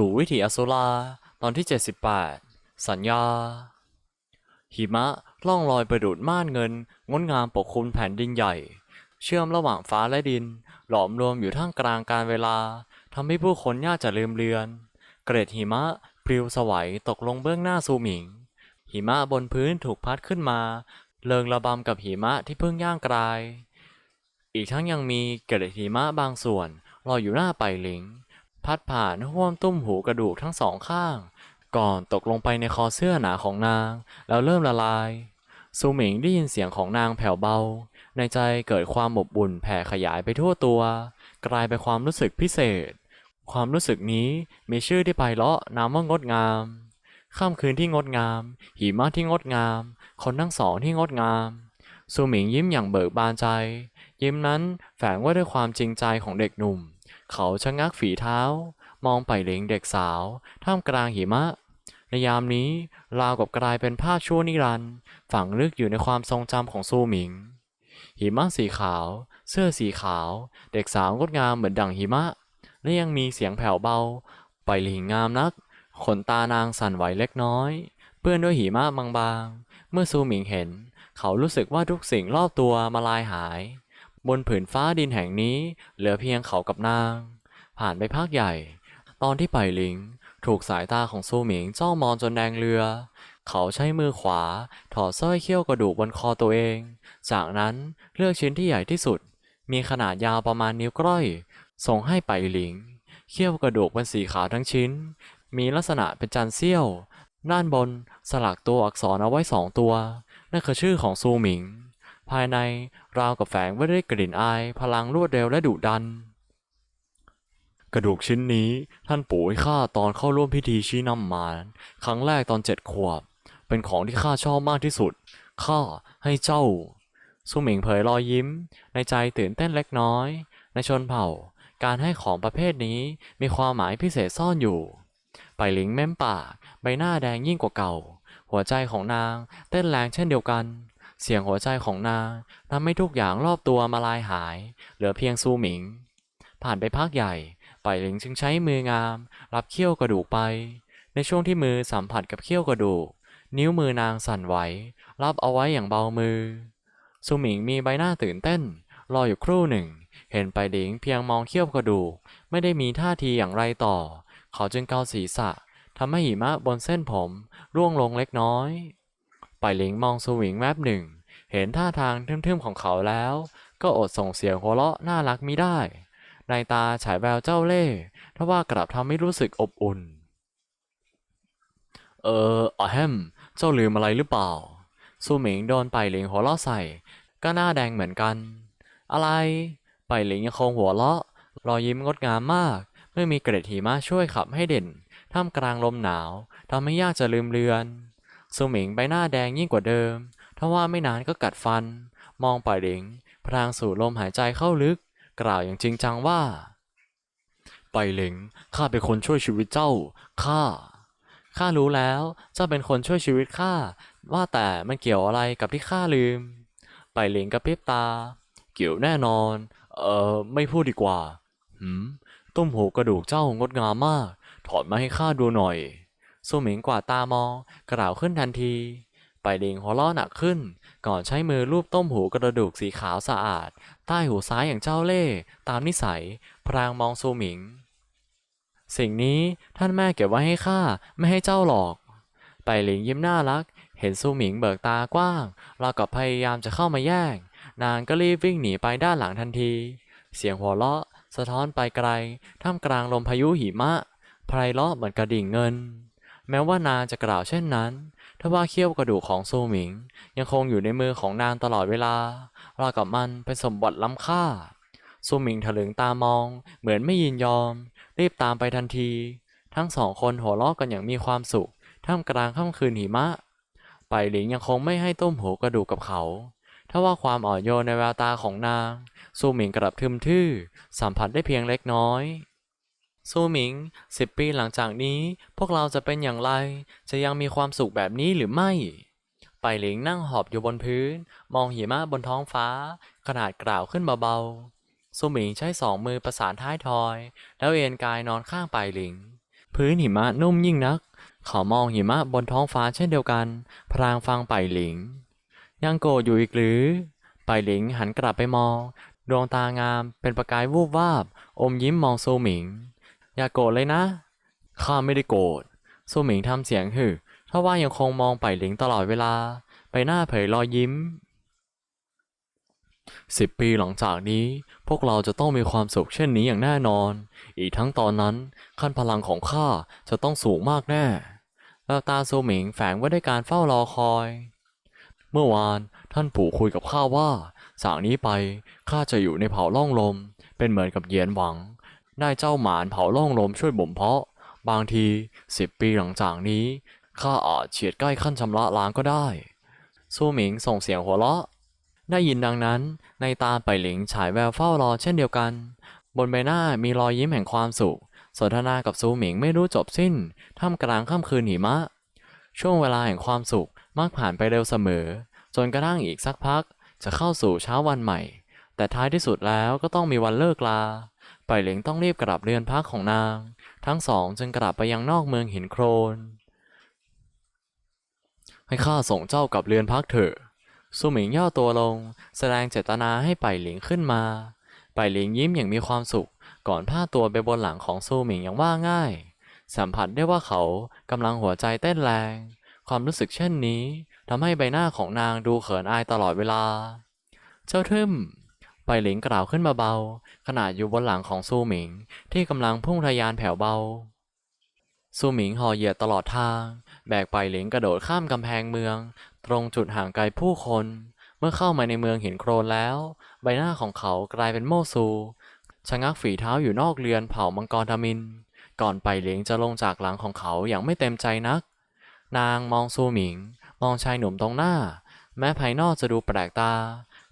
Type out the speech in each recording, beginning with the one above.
สู่วิถีอสุราตอนที่ 78 สัญญา หิมะล่องลอยประดุดม่านเงิน งดงามปกคลุมแผ่นดินใหญ่ เชื่อมระหว่างฟ้าและดิน หลอมรวมอยู่ท่ามกลางการเวลาทำให้ผู้คนยากจะลืมเลือน เกร็ดหิมะปลิวสวัยตกลงเบื้องหน้าซูหมิง หิมะบนพื้นถูกพัดขึ้นมาเริงระบำกับหิมะที่เพิ่งย่างกราย อีกทั้งยังมีเกล็ดหิมะบางส่วนลอยอยู่หน้าไปหลิง พัดผ่านห้วมตุ้มหูกระดูกทั้งสองข้าง ก่อนตกลงไปในคอเสื้อหนาของนาง แล้วเริ่มละลายซูหมิงได้ยินเสียงของนางแผ่วเบา ในใจเกิดความอบอุ่นแผ่ขยายไปทั่วตัว กลายเป็นความรู้สึกพิเศษ ความรู้สึกนี้มีชื่อที่ไพเราะนามว่างดงามค่ำคืนที่งดงาม หิมะที่งดงาม คนทั้งสองที่งดงามซูหมิงยิ้มอย่างเบิกบานใจ ยิ้มนั้นแฝงไว้ด้วยความจริงใจของเด็กหนุ่ม เขาชะงักฝีเท้า มองไปเหลงเด็กสาว ท่ามกลางหิมะ ในยามนี้ราวกับกลายเป็นภาพชั่วนิรันด์ฝังลึกอยู่ในความทรงจำของซูหมิง หิมะสีขาว เสื้อสีขาว เด็กสาวงดงามเหมือนดั่งหิมะ และยังมีเสียงแผ่วเบา ไปหลิงงามนัก ขนตานางสั่นไหวเล็กน้อย เปื้อนด้วยหิมะบางๆ เมื่อซูหมิงเห็น เขารู้สึกว่าทุกสิ่งรอบตัวมาลายหาย บนผืนฟ้าดินแห่งนี้ เหลือเพียงเขากับนาง ผ่านไปพักใหญ่ ตอนที่ไปหลิง ถูกสายตาของซูหมิงจ้องมองจนแดงเรือ เขาใช้มือขวา ถอดสร้อยเขี้ยวกระดูกบนคอตัวเอง จากนั้นเลือกชิ้นที่ใหญ่ที่สุด มีขนาดยาวประมาณนิ้วก้อย ส่งให้ไปหลิง เขี้ยวกระดูกเป็นสีขาวทั้งชิ้น มีลักษณะเป็นจันเสี้ยว ด้านบนสลักตัวอักษรเอาไว้สองตัว นั่นคือชื่อของซูหมิง ภายในราวกับแฝงไว้ด้วยกลิ่นอาย พลังรวดเร็วและดุดัน กระดูกชิ้นนี้ท่านปู่ให้ข้าตอนเข้าร่วมพิธีชี้นำมารครั้งแรกตอนเจ็ดขวบ เป็นของที่ข้าชอบมากที่สุด ข้าให้เจ้าซูหมิงเผยรอยยิ้ม ในใจตื่นเต้นเล็กน้อย ในชนเผ่า การให้ของประเภทนี้มีความหมายพิเศษซ่อนอยู่ ไปหลิงเม้มปาก ใบหน้าแดงยิ่งกว่าเก่า หัวใจของนางเต้นแรงเช่นเดียวกัน เสียงหัวใจของนางทำให้ทุกอย่างรอบตัวมาลายหาย เหลือเพียงซูหมิง ผ่านไปพักใหญ่ไปหลิงจึงใช้มืองาม รับเขี้ยวกระดูกไป ในช่วงที่มือสัมผัสกับเขี้ยวกระดูก นิ้วมือนางสั่นไหว รับเอาไว้อย่างเบามือซูหมิงมีใบหน้าตื่นเต้น รออยู่ครู่หนึ่ง เห็นไปหลิงเพียงมองเขี้ยวกระดูก ไม่ได้มีท่าทีอย่างไรต่อ เขาจึงเกาศีรษะทำให้หิมะบนเส้นผมร่วงลงเล็กน้อย ไปหลิงมองซูหมิงแวบหนึ่ง เห็นท่าทางทึมๆของเขาแล้ว ก็อดส่งเสียงหัวเราะน่ารักมิได้ ในตาฉายแววเจ้าเล่ห์ทว่ากลับทำให้รู้สึกอบอุ่น เอออะแฮม เจ้าลืมอะไรหรือเปล่าซูหมิงโดนไปหลิงหัวเราะใส่ ก็หน้าแดงเหมือนกัน อะไร ไปหลิงยังคงหัวเราะ รอยยิ้มงดงามมากเมื่อมีเกร็ดหิมะช่วยขับให้เด่น ท่ามกลางลมหนาวทำให้ยากจะลืมเลือน ซูหมิงใบหน้าแดงยิ่งกว่าเดิม ทว่าไม่นานก็กัดฟัน มองไปหลิง พลางสูดลมหายใจเข้าลึก กล่าวอย่างจริงจังว่าไปหลิง ข้าเป็นคนช่วยชีวิตเจ้า ข้า ข้ารู้แล้ว เจ้าเป็นคนช่วยชีวิตข้า ว่าแต่มันเกี่ยวอะไรกับที่ข้าลืมไปหลิงกระพริบตา เกี่ยวแน่นอน เอ่อ ไม่พูดดีกว่า หืมต้มหูกระดูกเจ้างดงามมาก ถอดมาให้ข้าดูหน่อย ซูหมิงกวาดตามองกล่าวขึ้นทันที ไปหลิงหัวเราะหนักขึ้น ก่อนใช้มือลูบต้มหูกระดูกสีขาวสะอาด ใต้หูซ้ายอย่างเจ้าเล่ห์ตามนิสัย พรางมองซูหมิง สิ่งนี้ท่านแม่เก็บไว้ให้ข้าไม่ให้เจ้าหรอก ไปหลิงยิ้มน่ารัก เห็นซูหมิงเบิกตากว้างราวกับพยายามจะเข้ามาแย่ง นางก็รีบวิ่งหนีไปด้านหลังทันที เสียงหัวเราะสะท้อนไปไกล ท่ามกลางลมพายุหิมะไพเลาะเหมือนกระดิ่งเงิน แม้ว่านางจะกล่าวเช่นนั้นทว่าเขี้ยวกระดูกของซูหมิง ยังคงอยู่ในมือของนางตลอดเวลาราวกับมันเป็นสมบัติล้ำค่าซูหมิงถลึงตามอง เหมือนไม่ยินยอม รีบตามไปทันที ทั้งสองคนหัวเราะกันอย่างมีความสุข ท่ามกลางค่ำคืนหิมะ ไปหลิงยังคงไม่ให้ต้มหูกระดูกกับเขาทว่าความอ่อนโยนในแววตาของนางซูหมิงกลับทึมทื่อ สัมผัสได้เพียงเล็กน้อย ซูหมิงสิบปีหลังจากนี้ พวกเราจะเป็นอย่างไร จะยังมีความสุขแบบนี้หรือไม่ไปหลิงนั่งหอบอยู่บนพื้น มองหิมะบนท้องฟ้า ขนาดกล่าวขึ้นเบาๆซูหมิงใช้สองมือประสานท้ายทอย แล้วเอนกายนอนข้างไปหลิงพพื้นหิมะนุ่มยิ่งนัก เขามองหิมะบนท้องฟ้าเช่นเดียวกันพรางฟังไปหลิง ยังโกรธอยู่อีกหรือ ไปหลิงหันกลับไปมอง ดวงตางามเป็นประกายวูบวาบ อมยิ้มมองซูหมิง อย่าโกรธเลยนะ ข้าไม่ได้โกรธซูหมิงทำเสียงหึทว่ายังคงมองไปหลิงตลอดเวลา ไปหน้าเผยรอยยิ้มสิบปีหลังจากนี้ พวกเราจะต้องมีความสุขเช่นนี้อย่างแน่นอน อีกทั้งตอนนั้นขั้นพลังของข้าจะต้องสูงมากแน่แววตาซูหมิงแฝงไว้ด้วยการเฝ้ารอคอย เมื่อวานท่านปู่คุยกับข้าว่า จากนี้ไปข้าจะอยู่ในเผ่าล่องลม เป็นเหมือนกับเยียนหวัง ได้เจ้าหมานเผาล่องลมช่วยบ่มเพาะ บางทีสิบปีหลังจากนี้ข้าอาจเฉียดใกล้ขั้นชำระล้างก็ได้ซูหมิงส่งเสียงหัวเราะ ได้ยินดังนั้นในตาไปหลิงฉายแววเฝ้ารอเช่นเดียวกัน บนใบหน้ามีรอยยิ้มแห่งความสุข สนทนากับซูหมิงไม่รู้จบสิ้น ท่ามกลางค่ำคืนหิมะ ช่วงเวลาแห่งความสุขมักผ่านไปเร็วเสมอ จนกระทั่งอีกสักพักจะเข้าสู่เช้าวันใหม่ แต่ท้ายที่สุดแล้วก็ต้องมีวันเลิกลา ไปหลิงต้องรีบกลับเรือนพักของนาง ทั้งสองจึงกลับไปยังนอกเมืองหินโครน ให้ข้าส่งเจ้ากลับเรือนพักเถอะซูหมิงย่อตัวลง แสดงเจตนาให้ไปหลิงขึ้นมา ไปหลิงยิ้มอย่างมีความสุข ก่อนพาตัวไปบนหลังของซูหมิงอย่างว่าง่าย สัมผัสได้ว่าเขากำลังหัวใจเต้นแรง ความรู้สึกเช่นนี้ทำให้ใบหน้าของนางดูเขินอายตลอดเวลา เจ้าทึม ไปหลิงกล่าวขึ้นเบาๆขณะอยู่บนหลังของซูหมิงที่กำลังพุ่งทะยานแผ่วเบาซูหมิงห่อเหยียดตลอดทาง แบกไปหลิงกระโดดข้ามกำแพงเมือง ตรงจุดห่างไกลผู้คน เมื่อเข้ามาในเมืองหินโครนแล้ว ใบหน้าของเขากลายเป็นโมซูชะงักฝีเท้าอยู่นอกเรือนเผ่ามังกรทมิน ก่อนไปเหลียงจะลงจากหลังของเขาอย่างไม่เต็มใจนัก นางมองซูหมิง มองชายหนุ่มตรงหน้า แม้ภายนอกจะดูแปลกตา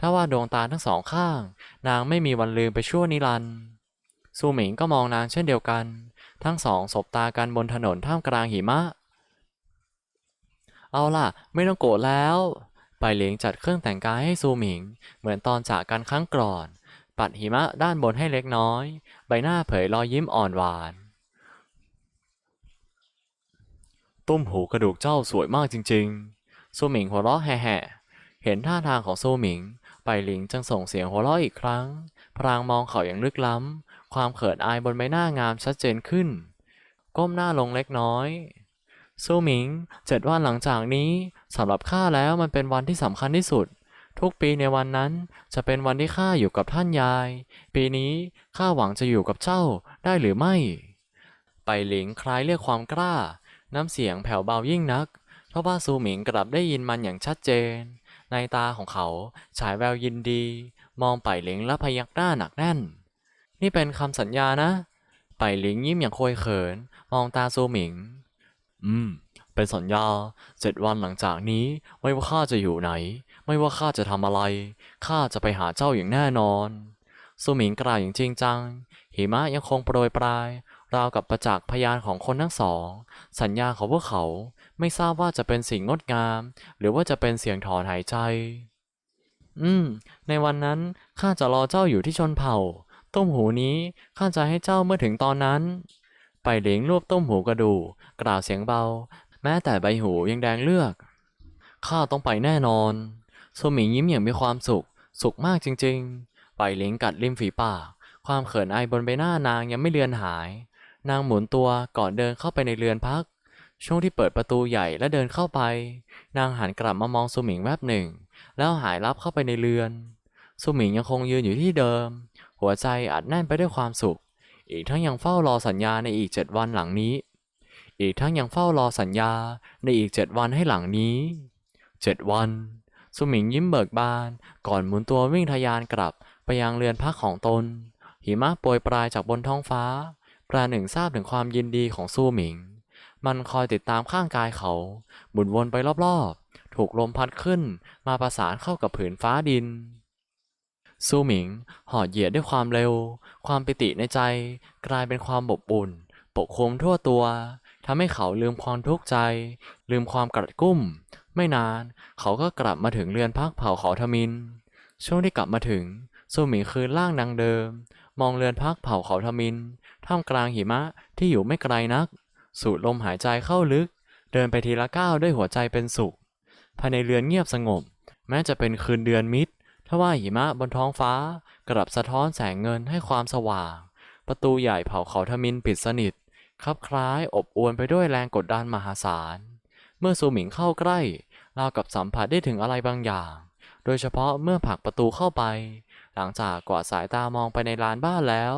ถ้าว่าดวงตาทั้งสองข้าง นางไม่มีวันลืมไปชั่วนิรันดร์ซูหมิงก็มองนางเช่นเดียวกัน ทั้งสองสบตากันบนถนนท่ามกลางหิมะ เอาล่ะ ไม่ต้องโกรธแล้วไปเหลียงจัดเครื่องแต่งกายให้ซูหมิง เหมือนตอนจากกันครั้งก่อน ปัดหิมะด้านบนให้เล็กน้อย ใบหน้าเผยรอยยิ้มอ่อนหวาน ตุ้มหูกระดูกเจ้าสวยมากจริง ๆ ซูหมิงหัวเราะแห่ๆเห็นท่าทางของซูหมิง หลิงจึงส่งเสียงหัวเราะอีกครั้ง พรางมองเขาอย่างลึกล้ำ ความเขินอายบนใบหน้างามชัดเจนขึ้น ก้มหน้าลงเล็กน้อยซูหมิง เจ็ดวันหลังจากนี้สำหรับข้าแล้วมันเป็นวันที่สำคัญที่สุด ทุกปีในวันนั้นจะเป็นวันที่ข้าอยู่กับท่านยาย ปีนี้ข้าหวังจะอยู่กับเจ้าได้หรือไม่ ไปหลิงคล้ายเรียกความกล้า น้ำเสียงแผ่วเบายิ่งนักทว่าซูหมิงกลับได้ยินมันอย่างชัดเจน ในตาของเขาฉายแววยินดี มองไปหลิงและพยักหน้าหนักแน่น นี่เป็นคำสัญญานะ ไปหลิงยิ้มอย่างโคยเขิน มองตาซูหมิง อืม เป็นสัญญาเจ็ดวันหลังจากนี้ ไม่ว่าข้าจะอยู่ไหน ไม่ว่าข้าจะทำอะไรข้าจะไปหาเจ้าอย่างแน่นอนซูหมิงกล่าวอย่างจริงจังหิมะยังคงโปรยปลาย ราวกับประจักษ์พยานของคนทั้งสอง สัญญาของพวกเขาไม่ทราบว่าจะเป็นสิ่งงดงาม หรือว่าจะเป็นเสียงถอนหายใจ อืม ในวันนั้นข้าจะรอเจ้าอยู่ที่ชนเผ่า ต้มหูนี้ข้าจะให้เจ้าเมื่อถึงตอนนั้น ไปเหลียงรวบต้มหูกระดูกล่าวเสียงเบา แม้แต่ใบหูยังแดงเลือกข้าต้องไปแน่นอนโซมิงยิ้มอย่างมีความสุข สุขมากจริงๆ ไปเหลียงกัดริมฝีปาก ความเขินอายบนใบหน้านางยังไม่เลือนหาย นางหมุนตัวก่อนเดินเข้าไปในเรือนพัก ช่วงที่เปิดประตูใหญ่และเดินเข้าไป นางหันกลับมามองซูหมิงแวบหนึ่ง แล้วหายลับเข้าไปในเรือนซูหมิงยังคงยืนอยู่ที่เดิม หัวใจอัดแน่นไปด้วยความสุข อีกทั้งยังเฝ้ารอสัญญาในอีกเจ็ดวันหลังนี้ อีกทั้งยังเฝ้ารอสัญญาในอีกเจ็ดวันให้หลังนี้เจ็ดวันสุหมิงยิ้มเบิกบาน ก่อนหมุนตัววิ่งทะยานกลับไปยังเรือนพักของตน หิมะโปรยปลายจากบนท้องฟ้า ประหนึ่งทราบถึงความยินดีของสู้หมิง มันคอยติดตามข้างกายเขา หมุนวนไปรอบๆ ถูกลมพัดขึ้นมาประสานเข้ากับผืนฟ้าดิน ซูหมิงหอดเหยียดด้วยความเร็ว ความปิติในใจ กลายเป็นความบอุ่น ปกคลุมทั่วตัวทำให้เขาลืมความทุกข์ใจ ลืมความกระกุ้ม ไม่นาน เขาก็กลับมาถึงเรือนพักเผ่าเขาทมิน ช่วงที่กลับมาถึงซูหมิงคืนร่างนางเดิม มองเรือนพักเผ่าเขาทมิน ท่ามกลางหิมะที่อยู่ไม่ไกลนัก สูดลมหายใจเข้าลึก เดินไปทีละก้าวด้วยหัวใจเป็นสุข ภายในเรือนเงียบสงบ แม้จะเป็นคืนเดือนมิดทว่าหิมะบนท้องฟ้ากลับสะท้อนแสงเงินให้ความสว่าง ประตูใหญ่เผาเขาทมินปิดสนิทคับคล้ายอบอวลไปด้วยแรงกดดันมหาศาล เมื่อซูหมิงเข้าใกล้ราวกับสัมผัสได้ถึงอะไรบางอย่าง โดยเฉพาะเมื่อผลักประตูเข้าไป หลังจากกวาดสายตามองไปในลานบ้านแล้ว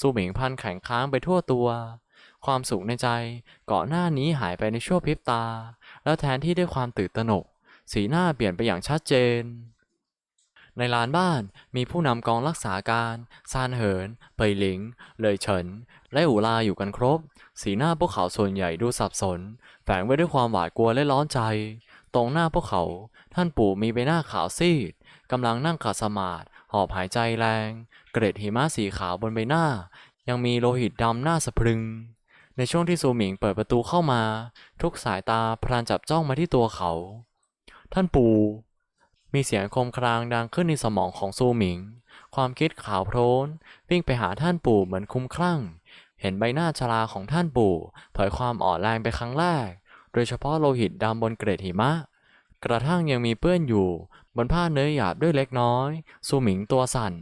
ซูหมิงพันแข็งค้างไปทั่วตัว ความสุขในใจเก่อนหน้านี้หายไปในชั่วพริบตา แล้วแทนที่ด้วยความตื่นตระหนก สีหน้าเปลี่ยนไปอย่างชัดเจน ในลานบ้านมีผู้นำกองรักษาการซานเหินเปยหลิง เลยเฉิน และอูลาอยู่กันครบ สีหน้าพวกเขาส่วนใหญ่ดูสับสน แฝงไว้ด้วยความหวาดกลัวและร้อนใจ ตรงหน้าพวกเขา ท่านปู่มีใบหน้าขาวซีดกำลังนั่งขัดสมาธิหอบหายใจแรง เกร็ดหิมะสีขาวบนใบหน้า ยังมีโลหิตดำหน้าสะพรึง ในช่วงที่ซูหมิงเปิดประตูเข้ามา ทุกสายตาพลานจับจ้องมาที่ตัวเขา ท่านปู่มีเสียงคมครางดังขึ้นในสมองของซูหมิง ความคิดขาวโพลนวิ่งไปหาท่านปู่เหมือนคุ้มคลั่ง เห็นใบหน้าชราของท่านปู่เผยความอ่อนแรงไปครั้งแรก โดยเฉพาะโลหิตดำบนเกร็ดหิมะ กระทั่งยังมีเปื้อนอยู่ บนผ้าเนื้อหยาบด้วยเล็กน้อย ซูหมิงตัวสั่น